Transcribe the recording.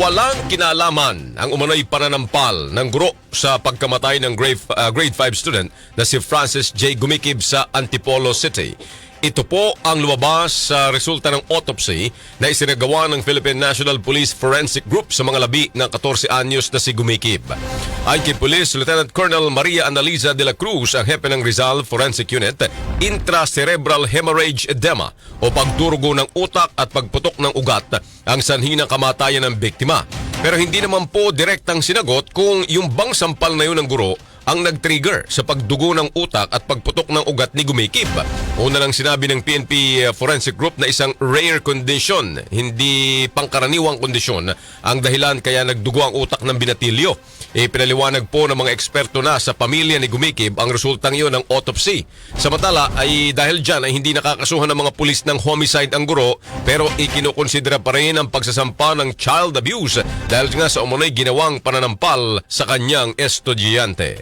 Walang kinalaman ang umano'y pananampal ng guro sa pagkamatay ng grade, uh, grade 5 student na si Francis J. Gumikib sa Antipolo City. Ito po ang lumabas sa resulta ng autopsy na isinagawa ng Philippine National Police Forensic Group sa mga labi ng 14 anyos na si Gumikib. Ayon kay Police Lieutenant Colonel Maria Analiza de la Cruz, ang hepe ng Rizal Forensic Unit, intracerebral hemorrhage edema o pagdurugo ng utak at pagputok ng ugat ang sanhi ng kamatayan ng biktima. Pero hindi naman po direktang sinagot kung yung bang sampal na yun ng guro ang nag-trigger sa pagdugo ng utak at pagputok ng ugat ni Gumikib. Una lang sinabi ng PNP Forensic Group na isang rare condition, hindi pangkaraniwang kondisyon, ang dahilan kaya nagdugo ang utak ng binatilyo. E pinaliwanag po ng mga eksperto na sa pamilya ni Gumikib ang resultang iyon ng autopsy. Samantala ay dahil dyan ay hindi nakakasuhan ng mga pulis ng homicide ang guro pero ikinukonsidera pa rin ang pagsasampa ng child abuse dahil nga sa umunoy ginawang pananampal sa kanyang estudyante.